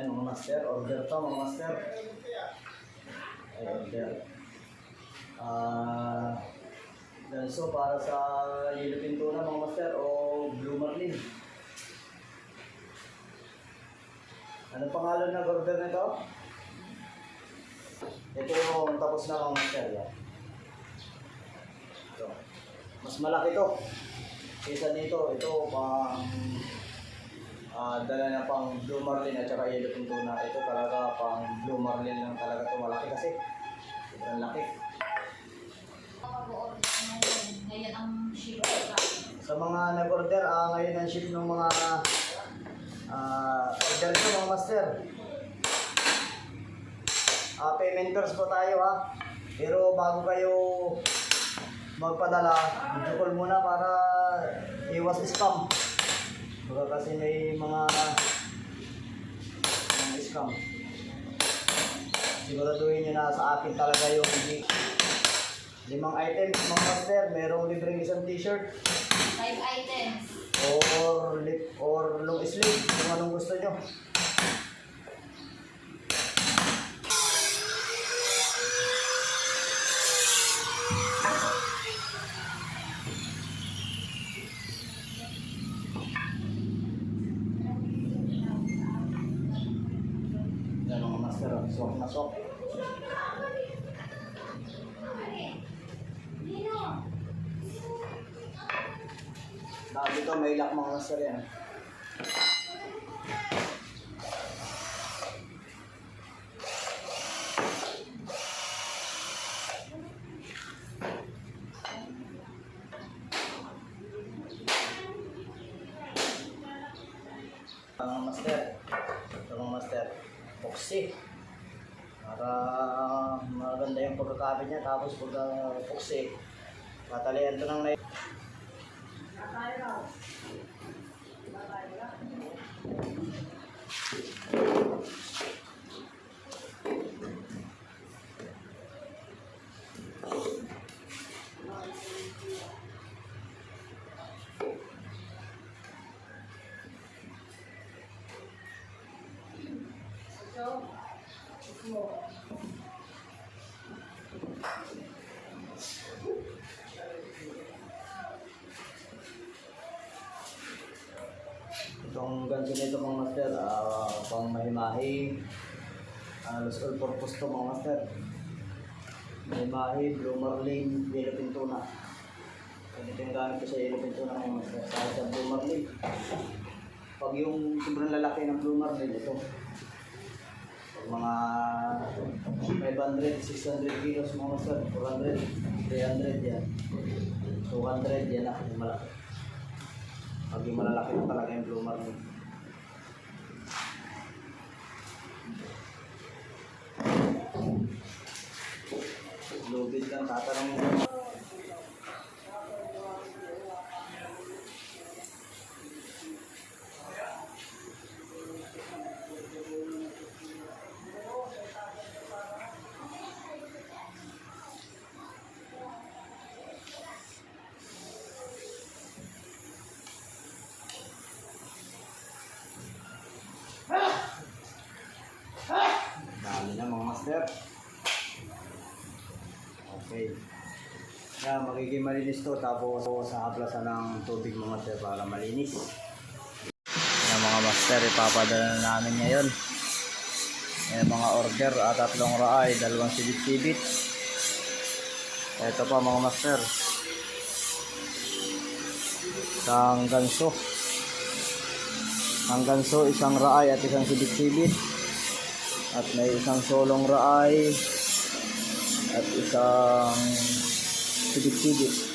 Ayan mga master, order to mga master. Ay, order. Ah, ganso para sa yellow pintura mga master o blue marlin. Anong pangalan ng order nito? Ito yung tapos na mga master. Yan. Ito. Mas malaki to. Kaysa dito, ito pang ah dala na pang blue marlin at saka yellow tuna. Ito talaga pang blue marlin lang talaga ito. Malaki kasi. Sobrang laki. Ngayon. Ang ship. Sa mga nag-order, ah, ngayon ang ship ng mga ah order ko mga master. Ah, paymenters po tayo ha. Pero bago kayo magpadala, video call muna para iwas scam. Baka kasi may mga mga scam. Siguraduhin nyo na sa akin talaga yung hindi limang items mga master. Merong libreng isang t-shirt Five items. or lip or long sleeve kung anong gusto nyo. Yan mga master, oh. swak na swak. Dahil dito may mga master yan. Mga master, ito mga master, boxy. Para maganda yung pagkakabit niya, tapos pagka boxy, tatalian ito ng nai- Itong ganito nito mga master, ah pang mahimahi, halos all purpose to mga master. Mahimahi, blue marlin, yellow pintuna. Ganito yung gamit ko sa yellow pintuna mga master. Sa blue marlin. Pag yung sobrang lalaki ng blue marlin, ito. Mga 500, 600 kilos mga master, 400, 300 yan. 200 yan na, yung malaki. Pag yung malalaki na talaga yung blue marlin. Lubid lang, tatanong mo. Okay. Yan, magiging malinis to tapos sa haplasan ng tubig mga master para malinis. Yan mga master, ipapadala na namin ngayon. Yan mga order at tatlong raay, dalawang sibit-sibit. Ito pa mga master. Isang ganso. Ang ganso, isang raay at isang sibit-sibit. At may isang solong raay at isang sibit-sibit.